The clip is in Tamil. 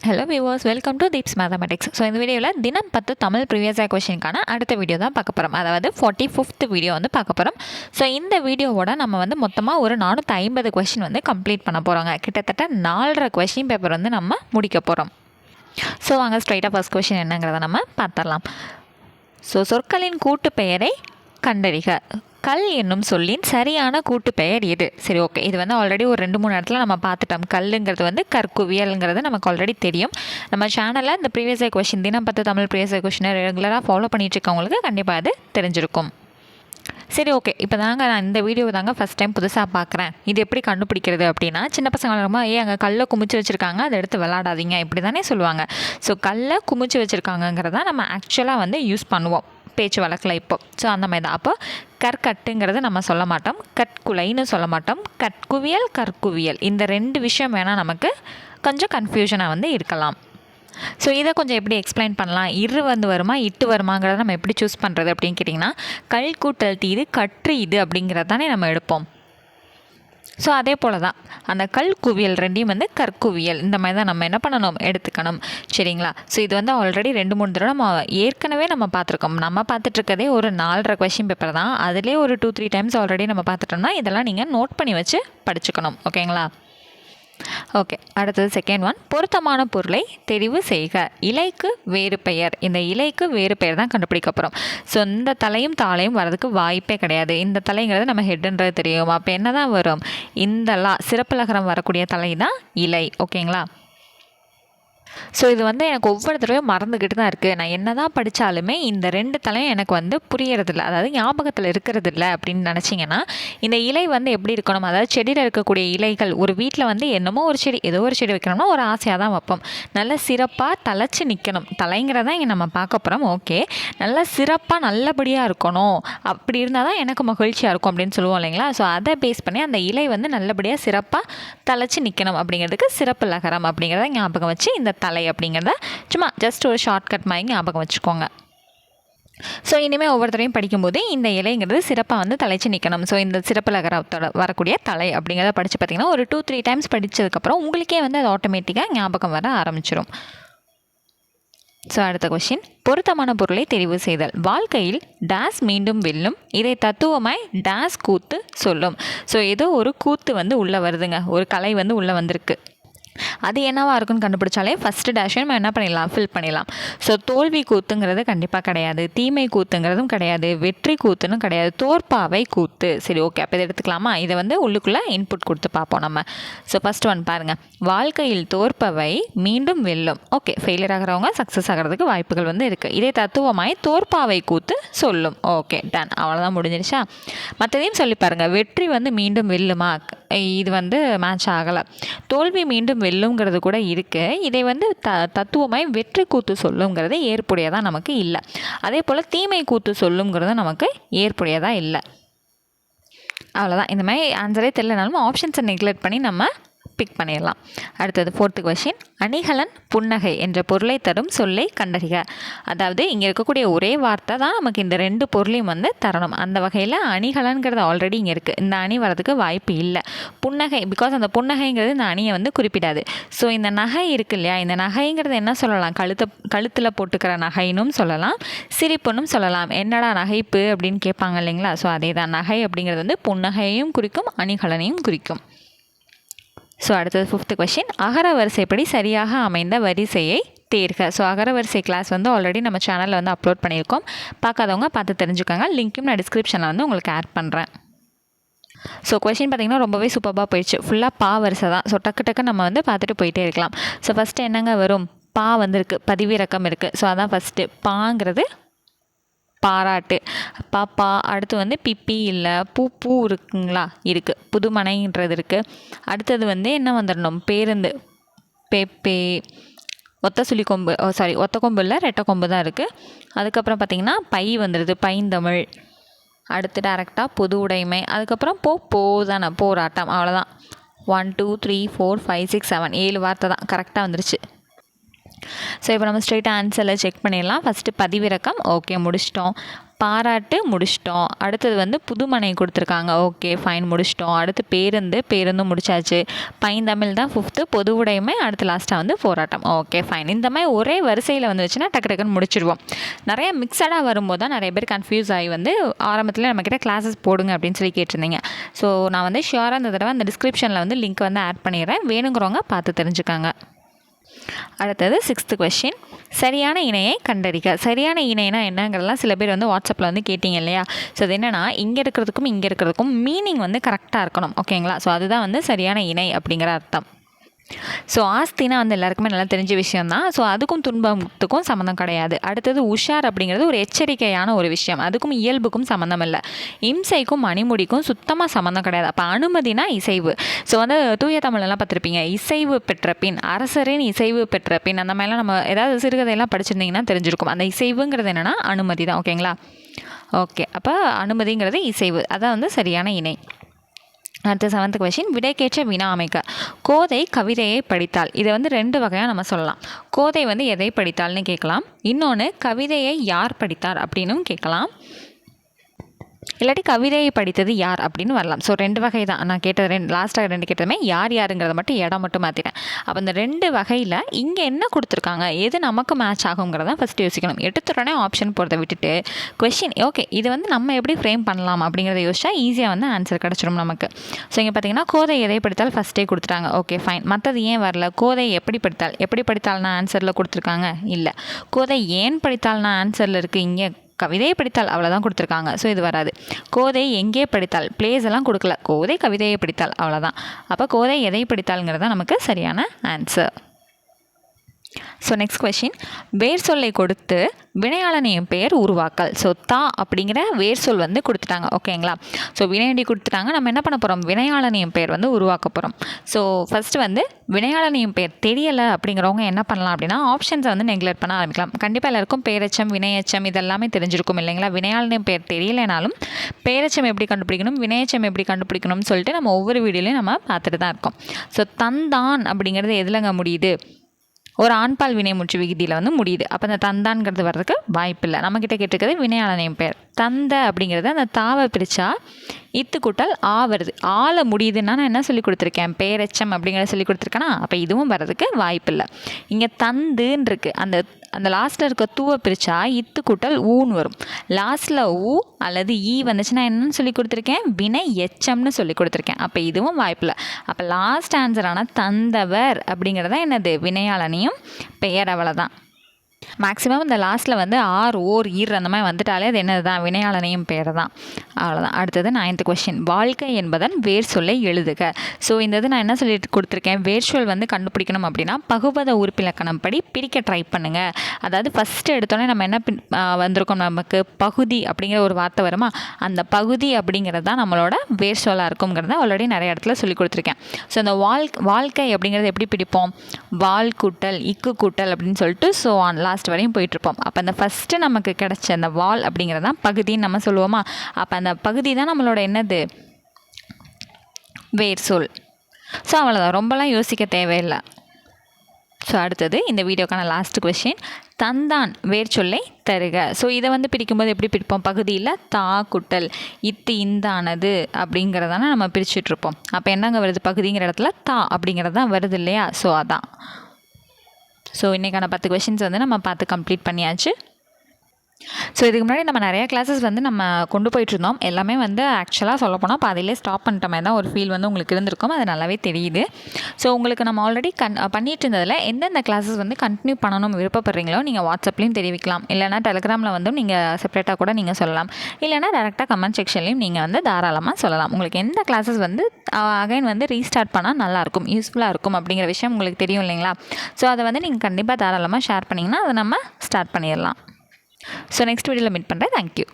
Hello viewers welcome to Deeps mathematics so இந்த வீடியோவில் தினம் பத்து தமிழ் ப்ரீவியஸ் கொஷினுக்கான அடுத்த வீடியோ தான் பார்க்க போகிறோம் அதாவது ஃபார்ட்டி ஃபிஃப்த் வீடியோ வந்து பார்க்க போகிறோம் ஸோ இந்த வீடியோவோட நம்ம வந்து மொத்தமாக ஒரு நானூற்றி ஐம்பது கொஷின் வந்து கம்ப்ளீட் பண்ண போகிறோங்க கிட்டத்தட்ட நாலரை கொஷின் பேப்பர் வந்து நம்ம முடிக்க போகிறோம் ஸோ வாங்க ஸ்ட்ரைட்டாக ஃபஸ்ட் கொஷின் என்னங்கிறத நம்ம பார்த்துடலாம். ஸோ சொற்களின் கூட்டு பெயரை கண்டறிக. கல் என்னும் சொல்லின் சரியான கூட்டு பெயர் எது சரி ஓகே இது வந்து ஆல்ரெடி ஒரு ரெண்டு மூணு இடத்துல நம்ம பார்த்துட்டோம். கல்லுங்கிறது வந்து கற்குவியல்ங்கிறது நமக்கு ஆல்ரெடி தெரியும். நம்ம சேனலில் இந்த ப்ரீவியஸ் கொஷின் தினம் பத்து தமிழ் ப்ரீவியஸ் கொஷினை ரெகுலராக ஃபாலோ பண்ணிட்டு இருக்கவங்களுக்கு கண்டிப்பாக அது தெரிஞ்சிருக்கும். சரி ஓகே இப்போ தாங்க நான் இந்த வீடியோ தாங்க ஃபஸ்ட் டைம் புதுசாக பார்க்குறேன் இது எப்படி கண்டுபிடிக்கிறது அப்படின்னா சின்ன பசங்க ரொம்ப ஏ அங்கே கல்லை குமிச்சு வச்சுருக்காங்க. அதை எடுத்து விளாடாதீங்க இப்படி தானே சொல்லுவாங்க. ஸோ கல்லை குமிச்சு வச்சுருக்காங்கங்கிறத நம்ம ஆக்சுவலாக வந்து யூஸ் பண்ணுவோம். பேச்சு வழக்கில் இப்போ. ஸோ அந்த மாதிரி தான். அப்போ கற்கட்டுங்கிறத நம்ம சொல்ல மாட்டோம். கற்குலைன்னு சொல்ல மாட்டோம். கற்குவியல் கற்குவியல். இந்த ரெண்டு விஷயம் வேணால் நமக்கு கொஞ்சம் கன்ஃபியூஷனாக வந்து இருக்கலாம். ஸோ இதை கொஞ்சம் எப்படி எக்ஸ்பிளைன் பண்ணலாம்? இரு வந்து வருமா இட்டு வருமாங்கிறத நம்ம எப்படி சூஸ் பண்ணுறது அப்படின்னு கேட்டிங்கன்னா கல் கூட்டல் தீது கற்று இது அப்படிங்கிறத தானே நம்ம எடுப்போம். ஸோ அதே போல் தான் அந்த கல் குவியல் ரெண்டையும் வந்து கற்குவியல். இந்த மாதிரி தான் நம்ம என்ன பண்ணணும்? எடுத்துக்கணும். சரிங்களா? ஸோ இது வந்து ஆல்ரெடி ரெண்டு மூணு தடவை நம்ம ஏற்கனவே நம்ம பார்த்துருக்கோம். நம்ம பார்த்துட்ருக்கதே ஒரு நாலரை கொஷின் பேப்பர் தான். அதிலே ஒரு டூ த்ரீ டைம்ஸ் ஆல்ரெடி நம்ம பார்த்துட்டோம்னா இதெல்லாம் நீங்கள் நோட் பண்ணி வச்சு படிச்சுக்கணும். ஓகேங்களா ஓகே அடுத்தது செகண்ட் ஒன் பொருத்தமான பொருளை தெரிவு செய்க. இலைக்கு வேறு பெயர். இந்த இலைக்கு வேறு பெயர் தான் கண்டுபிடிக்க போகிறோம் ஸோ இந்த தலையும் தாளையும் வரதுக்கு வாய்ப்பே கிடையாது. இந்த தலைங்கிறது நம்ம ஹெட்டுன்றது தெரியும். அப்போ என்ன தான் வரும்? இந்த லா சிறப்பு லகரம் வரக்கூடிய தலை தான் இலை. ஓகேங்களா ஸோ இது வந்து எனக்கு ஒவ்வொரு தடவையும் மறந்துக்கிட்டு தான் இருக்குது நான் என்ன தான் படித்தாலுமே இந்த ரெண்டு தலையும் எனக்கு வந்து புரியறதில்ல. அதாவது ஞாபகத்தில் இருக்கிறது இல்லை அப்படின்னு நினச்சிங்கன்னா இந்த இலை வந்து எப்படி இருக்கணும்? அதாவது செடியில் இருக்கக்கூடிய இலைகள் ஒரு வீட்டில் வந்து என்னமோ ஒரு செடி ஏதோ ஒரு செடி வைக்கணும்னா ஒரு ஆசையாக தான் வைப்போம். நல்ல சிறப்பாக தலைச்சி நிற்கணும் தலைங்கிறதா இங்கே நம்ம பார்க்க போகிறோம் ஓகே நல்ல சிறப்பாக நல்லபடியாக இருக்கணும். அப்படி இருந்தால் தான் எனக்கு மகிழ்ச்சியாக இருக்கும் அப்படின்னு சொல்லுவோம் இல்லைங்களா? ஸோ அதை பேஸ் பண்ணி அந்த இலை வந்து நல்லபடியாக சிறப்பாக தலைச்சி நிற்கணும் அப்படிங்கிறதுக்கு சிறப்பு லகரம் அப்படிங்கிறத ஞாபகம் வச்சு இந்த தலை அப்படிங்கிறத சும்மா ஜஸ்ட் ஒரு ஷார்ட்கட் மாதிரி ஞாபகம் வச்சுக்கோங்க. ஸோ இனிமேல் ஒவ்வொருத்தரையும் படிக்கும்போது இந்த இலைங்கிறது சிறப்பாக வந்து தலைச்சு நிற்கணும் ஸோ இந்த சிறப்பு லகரத்தோட வரக்கூடிய தலை அப்படிங்கிறத படித்து பார்த்திங்கன்னா ஒரு டூ த்ரீ டைம்ஸ் படித்ததுக்கப்புறம் உங்களுக்கே வந்து அது ஆட்டோமேட்டிக்காக ஞாபகம் வர ஆரம்பிச்சிடும் ஸோ அடுத்த கொஷின் பொருத்தமான பொருளை தெரிவு செய்தல். வாழ்க்கையில் டேஸ் மீண்டும் வெல்லும். இதை தத்துவமாய் டேஸ் கூத்து சொல்லும். ஸோ ஏதோ ஒரு கூத்து வந்து உள்ளே வருதுங்க. ஒரு கலை வந்து உள்ளே வந்திருக்கு. அது என்னவாக இருக்குன்னு கண்டுபிடிச்சாலே ஃபஸ்ட்டு டேஷை நம்ம என்ன பண்ணிடலாம் ஃபில் பண்ணிடலாம். ஸோ தோல்வி கூத்துங்கிறது கண்டிப்பாக கிடையாது. தீமை கூத்துங்கிறதும் கிடையாது. வெற்றி கூத்துன்னு கிடையாது. தோற்பாவை கூத்து. சரி ஓகே அப்போ இதை எடுத்துக்கலாமா? இதை வந்து உள்ளுக்குள்ளே இன்புட் கொடுத்து பார்ப்போம் நம்ம. ஸோ ஃபஸ்ட் ஒன் பாருங்கள் வாழ்க்கையில் தோற்பவை மீண்டும் வெல்லும். ஓகே ஃபெயிலியர் ஆகிறவங்க சக்ஸஸ் ஆகிறதுக்கு வாய்ப்புகள் வந்து இருக்குது இதே தத்துவமாய் தோற்பாவை கூத்து சொல்லும். ஓகே டன் அவ்வளோதான் முடிஞ்சிருச்சா மற்றதையும் சொல்லி பாருங்கள் வெற்றி வந்து மீண்டும் வெல்லுமா? இது வந்து மேட்ச் ஆகலை. தோல்வி மீண்டும் வெல்லும் சொல்லுங்கிறது கூட இருக்குது இதை வந்து த தத்துவமாய் வெற்றி கூத்து சொல்லுங்கிறது ஏற்புடையதாக நமக்கு இல்லை. அதே போல் தீமை கூத்து சொல்லுங்கிறது நமக்கு ஏற்புடையதாக இல்லை. அவ்வளோதான் இந்த மாதிரி ஆன்சரே தெரியலனாலும் ஆப்ஷன்ஸை நெக்லெக்ட் பண்ணி நம்ம பிக் பண்ணிடலாம். அடுத்தது ஃபோர்த்து கொஷின் அணிகலன் புன்னகை என்ற பொருளை தரும் சொல்லை கண்டறிக. அதாவது இங்கே இருக்கக்கூடிய ஒரே வார்த்தை தான் நமக்கு இந்த ரெண்டு பொருளையும் வந்து தரணும். அந்த வகையில் அணிகலன்கிறது ஆல்ரெடி இங்கே இருக்குது இந்த அணி வரதுக்கு வாய்ப்பு இல்லை. புன்னகை பிகாஸ் அந்த புன்னகைங்கிறது இந்த அணியை வந்து குறிப்பிடாது. ஸோ இந்த நகை இருக்கு இல்லையா? இந்த நகைங்கிறது என்ன சொல்லலாம்? கழுத்தை கழுத்தில் போட்டுக்கிற நகைனும் சொல்லலாம். சிரிப்புன்னும் சொல்லலாம். என்னடா நகைப்பு அப்படின்னு கேட்பாங்க இல்லைங்களா? ஸோ அதே தான் நகை அப்படிங்கிறது வந்து புன்னகையையும் குறிக்கும் அணிகலனையும் குறிக்கும். ஸோ அடுத்தது ஃபிஃப்த்து கொஷின் அகர வரிசைப்படி சரியாக அமைந்த வரிசையை தேர்க. ஸோ அகர வரிசை கிளாஸ் வந்து ஆல்ரெடி நம்ம சேனலில் வந்து அப்லோட் பண்ணியிருக்கோம். பார்க்காதவங்க பார்த்து தெரிஞ்சுக்கோங்க. லிங்க்கும் நான் டிஸ்கிரிப்ஷனில் வந்து உங்களுக்கு ஆட் பண்ணுறேன் ஸோ கொஷின் பார்த்திங்கன்னா ரொம்பவே சூப்பராக போயிடுச்சு. ஃபுல்லாக பா வரிசை தான். ஸோ டக்கு டக்கு நம்ம வந்து பார்த்துட்டு போயிட்டே இருக்கலாம். ஸோ ஃபஸ்ட்டு என்னங்க வரும்? பா வந்திருக்கு. பதிவிறக்கம் இருக்குது ஸோ அதான் ஃபஸ்ட்டு பாங்கிறது பாராட்டு. பாப்பா அடுத்து வந்து பிப்பி இல்லை பூ பூ இருக்குங்களா? இருக்குது புதுமனைன்றது இருக்குது அடுத்தது வந்து என்ன வந்துடணும் பேருந்து. பேப்பே ஒத்த சுழி கொம்பு சாரி ஒத்த கொம்பு இல்லை ரெட்டை கொம்பு தான் இருக்குது அதுக்கப்புறம் பார்த்திங்கன்னா பை வந்துடுது பைந்தமிழ். அடுத்து டேரெக்டாக பொது உடைமை. அதுக்கப்புறம் போ போ தானே போராட்டம். அவ்வளோதான் one two three four five six seven ஏழு வார்த்தை தான். கரெக்டாக வந்துருச்சு. ஸோ இப்போ நம்ம ஸ்ட்ரெயிட் ஆன்சரில் செக் பண்ணிடலாம். ஃபஸ்ட்டு பதிவிறக்கம். ஓகே முடிச்சிட்டோம். பாராட்டு முடிச்சிட்டோம். அடுத்தது வந்து புதுமனை கொடுத்துருக்காங்க. ஓகே ஃபைன் முடிச்சிட்டோம். அடுத்து பேருந்து பேருந்தும் முடிச்சாச்சு. பைந்தமிழ் தான் ஃபிஃப்த்து பொதுவுடைமை அடுத்து லாஸ்ட்டாக வந்து போராட்டம். ஓகே ஃபைன் இந்த மாதிரி ஒரே வரிசையில் வந்துச்சுன்னா டக்கு டக்குன்னு முடிச்சிடுவோம். நிறைய மிக்சடாக வரும்போது தான் நிறைய பேர் கன்ஃபியூஸ் ஆகி வந்து ஆரம்பத்தில் நம்மக்கிட்ட கிளாஸஸ் போடுங்க அப்படின்னு சொல்லி கேட்டிருந்தீங்க. ஸோ நான் வந்து ஷியோராக இந்த தடவை அந்த டிஸ்கிரிப்ஷனில் வந்து லிங்க் வந்து ஆட் பண்ணிடுறேன். வேணுங்கிறவங்க பார்த்து தெரிஞ்சுக்காங்க. அடுத்தது சிக்ஸ்த்து கொஷின் சரியான இணையை கண்டறிக. சரியான இணைனா என்னங்கிறதெல்லாம் சில பேர் வந்து வாட்ஸ்அப்பில் வந்து கேட்டிங்க இல்லையா? ஸோ அது என்னென்னா இங்கே இருக்கிறதுக்கும் இங்கே இருக்கிறதுக்கும் மீனிங் வந்து கரெக்டாக இருக்கணும். ஓகேங்களா ஸோ அதுதான் வந்து சரியான இணை அப்படிங்கிற அர்த்தம். ஸோ ஆஸ்தினா வந்து எல்லாருக்குமே நல்லா தெரிஞ்ச விஷயம் தான் ஸோ அதுக்கும் துன்பத்துக்கும் சம்மந்தம் கிடையாது. அடுத்தது உஷார் அப்படிங்கிறது ஒரு எச்சரிக்கையான ஒரு விஷயம். அதுக்கும் இயல்புக்கும் சம்மந்தம் இல்லை. இம்சைக்கும் மணிமுடிக்கும் சுத்தமாக சம்மந்தம் கிடையாது. அப்போ அனுமதினா இசைவு. ஸோ வந்து தூய தமிழெல்லாம் பார்த்துருப்பீங்க. இசைவு பெற்ற பின் அரசரின் இசைவு பெற்ற பின் அந்த மாதிரிலாம் நம்ம ஏதாவது சிறுகதையெல்லாம் படிச்சிருந்தீங்கன்னா தெரிஞ்சிருக்கும். அந்த இசைவுங்கிறது என்னென்னா அனுமதி தான் ஓகேங்களா ஓகே அப்போ அனுமதிங்கிறது இசைவு. அதான் வந்து சரியான இணை. அடுத்த செவன்த் கொஷின் கேற்ற வினா அமைக்க கோதை கவிதையை படித்தால் இதை வந்து ரெண்டு வகையாக நம்ம சொல்லலாம். கோதை வந்து எதை படித்தால்னு கேட்கலாம். இன்னொன்று கவிதையை யார் படித்தார் அப்படின்னும் கேட்கலாம். இல்லாட்டி கவிதையை படித்தது யார் அப்படின்னு வரலாம். ஸோ ரெண்டு வகை தான் நான் கேட்டது ரெண்டு லாஸ்ட்டாக ரெண்டு கேட்டதுமே யார் யாருங்கிறத மட்டும் இடம் மட்டும் மாற்றிட்டேன் அப்போ இந்த ரெண்டு வகையில் இங்கே என்ன கொடுத்துருக்காங்க? எது நமக்கு மேட்ச் ஆகுங்கிறத ஃபஸ்ட்டு யோசிக்கணும். எடுத்துடனே ஆப்ஷன் போகிறத விட்டுட்டு கொஷின் ஓகே இது வந்து நம்ம எப்படி ஃப்ரேம் பண்ணலாம் அப்படிங்கிறத யோசிச்சா ஈஸியாக வந்து ஆன்சர் கிடச்சிடும் நமக்கு. ஸோ இங்கே பார்த்தீங்கன்னா கோதை எதை படித்தால் ஃபஸ்ட்டே கொடுத்துட்டாங்க. ஓகே ஃபைன் மற்றது ஏன் வரல? கோதை எப்படி படித்தால் எப்படி படித்தால்னா ஆன்சரில் கொடுத்துருக்காங்க? இல்லை. கோதை ஏன் படித்தால்னா ஆன்சரில் இருக்குது இங்கே கவிதையை படித்தால் அவ்வளோதான் கொடுத்துருக்காங்க. ஸோ இது வராது. கோதை எங்கே படித்தால்? பிளேஸ் எல்லாம் கொடுக்கல. கோதை கவிதையை படித்தால் அவ்வளோதான் அப்போ கோதை எதை படித்தால்ங்கிறது நமக்கு சரியான ஆன்சர் ஸோ நெக்ஸ்ட் கொஷின் வேர் சொல்லை கொடுத்து வினையாளனையும் பெயர் உருவாக்கல். ஸோ தா அப்படிங்கிற வேர் சொல் வந்து கொடுத்துட்டாங்க. ஓகேங்களா ஸோ வினையடி கொடுத்துட்டாங்க. நம்ம என்ன பண்ண போகிறோம் வினையாளனையும் பெயர் வந்து உருவாக்க போகிறோம் ஸோ ஃபஸ்ட்டு வந்து வினையாளனையும் பெயர் தெரியலை அப்படிங்கிறவங்க என்ன பண்ணலாம் அப்படின்னா ஆப்ஷன்ஸை வந்து நெக்லெக்ட் பண்ண ஆரம்பிக்கலாம். கண்டிப்பாக எல்லாருக்கும் பேரச்சம் வினையச்சம் இதெல்லாமே தெரிஞ்சிருக்கும் இல்லைங்களா? வினையாளனையும் பெயர் தெரியலைனாலும் பேரச்சம் எப்படி கண்டுபிடிக்கணும் வினையச்சம் எப்படி கண்டுபிடிக்கணும்னு சொல்லிட்டு நம்ம ஒவ்வொரு வீடியோலையும் நம்ம பார்த்துட்டு தான் இருக்கோம். ஸோ தந்தான் அப்படிங்கிறது எதுலங்க முடியுது? ஒரு ஆண்பால் வினைமுற்று விகுதியில் வந்து முடியுது. அப்போ அந்த தந்தான்கிறது வர்றதுக்கு வாய்ப்பில்லை. நம்மக்கிட்ட கேட்டிருக்கிறது வினையாளனையும் பேர் தந்த அப்படிங்கிறது அந்த தாவை பிரித்தா இத்து கூட்டல் ஆ வருது. ஆள முடியுதுன்னா நான் என்ன சொல்லி கொடுத்துருக்கேன்? பேரச்சம் அப்படிங்கிறத சொல்லி கொடுத்துருக்கேனா? அப்போ இதுவும் வர்றதுக்கு வாய்ப்பில்லை. இங்கே தந்துன்னு இருக்குது அந்த அந்த லாஸ்ட்டில் இருக்க தூவை பிரித்தா இத்து கூட்டல் ஊன்னு வரும். லாஸ்ட்டில் ஊ அல்லது ஈ வந்துச்சுன்னா என்னன்னு சொல்லி கொடுத்துருக்கேன். வினை எச்சம்னு சொல்லி கொடுத்துருக்கேன். அப்போ இதுவும் வாய்ப்பில்லை அப்போ லாஸ்ட் ஆன்சரான தந்தவர் அப்படிங்கிறதான் என்னது? வினையாளனையும் பெயர் அவ்வளோதான் மேக்ஸிமம் இந்த லாஸ்ட்டில் வந்து ஆர் ஓர் ஈர் அந்த மாதிரி வந்துட்டாலே அது என்னது தான் வினையாளனையும் பேர் தான் அவ்வளோதான் அடுத்தது நைன்த் கொஷின் வாழ்க்கை என்பதன் வேர் சொல்லை எழுதுக. ஸோ இந்த இது நான் என்ன சொல்லிட்டு கொடுத்துருக்கேன்? வேர் சொல் வந்து கண்டுபிடிக்கணும் அப்படின்னா பகுபத உறுப்பிலக்கணம் படி பிரிக்க ட்ரை பண்ணுங்கள் அதாவது ஃபஸ்ட்டு எடுத்தோடனே நம்ம என்ன வந்திருக்கோம் நமக்கு? பகுதி அப்படிங்கிற ஒரு வார்த்தை வருமா? அந்த பகுதி அப்படிங்கிறது தான் நம்மளோட வேர் சொல்லாக இருக்குங்கிறத ஆல்ரெடி நிறைய இடத்துல சொல்லி கொடுத்துருக்கேன். ஸோ அந்த வாழ் வாழ்க்கை அப்படிங்கிறது எப்படி பிடிப்போம்? வால் கூட்டல் இக்கு கூட்டல் அப்படின்னு சொல்லிட்டு ஸோ ஆன் லாஸ்ட் வரையும் போயிட்டுருப்போம். அப்போ அந்த ஃபஸ்ட்டு நமக்கு கிடச்ச அந்த வால் அப்படிங்கிறது தான் பகுதின்னு நம்ம சொல்லுவோமா? அப்போ அந்த பகுதி தான் நம்மளோட என்னது? வேர் சொல் ஸோ அவ்வளோதான் ரொம்பலாம் யோசிக்க தேவையில்லை. ஸோ அடுத்தது இந்த வீடியோக்கான லாஸ்ட் கொஷின் தந்தான் வேர் சொல்லை தருக. ஸோ இதை வந்து பிரிக்கும்போது எப்படி பிரிப்போம்? பகுதியில் தா குட்டல். இத்து இந்தானது அப்படிங்கிறதான நம்ம பிரிச்சுட்ருப்போம் அப்போ என்னங்க வருது? பகுதிங்கிற இடத்துல தா அப்படிங்கிறது தான் வருது இல்லையா? ஸோ அதான். ஸோ இன்றைக்கான பத்து கொஷின்ஸ் வந்து நம்ம பார்த்து கம்ப்ளீட் பண்ணியாச்சு. ஸோ இதுக்கு முன்னாடி நம்ம நிறைய கிளாஸஸ் வந்து நம்ம கொண்டு போயிட்டுருந்தோம் எல்லாமே வந்து ஆக்சுவலாக சொல்ல போனால் பாதியிலே ஸ்டாப் பண்ணிட்ட மாதிரி தான் ஒரு ஃபீல் வந்து உங்களுக்கு இருந்திருக்கும். அது நல்லாவே தெரியுது. ஸோ உங்களுக்கு நம்ம ஆல்ரெடி கன் பண்ணிட்டு இருந்ததில் எந்தெந்த கிளாஸஸ் வந்து கண்டினியூ பண்ணணும் விருப்பப்படுறீங்களோ நீங்கள் வாட்ஸ்அப்லேயும் தெரிவிக்கலாம். இல்லைனா டெலிகிராமில் வந்து நீங்கள் செப்பரேட்டாக கூட நீங்கள் சொல்லலாம். இல்லைனா டேரெக்டாக கமெண்ட் செக்ஷன்லேயும் நீங்கள் வந்து தாராளமாக சொல்லலாம். உங்களுக்கு எந்த கிளாஸஸ் வந்து அகைன் வந்து ரீஸ்டார்ட் பண்ணால் நல்லாயிருக்கும் யூஸ்ஃபுல்லாக இருக்கும் அப்படிங்கிற விஷயம் உங்களுக்கு தெரியும் இல்லைங்களா? ஸோ அதை வந்து நீங்கள் கண்டிப்பாக தாராளமாக ஷேர் பண்ணிங்கன்னா அதை நம்ம ஸ்டார்ட் பண்ணிடலாம். ஸோ நெக்ஸ்ட் வீடியோவில் மீட் பண்ணுறேன் தேங்க்யூ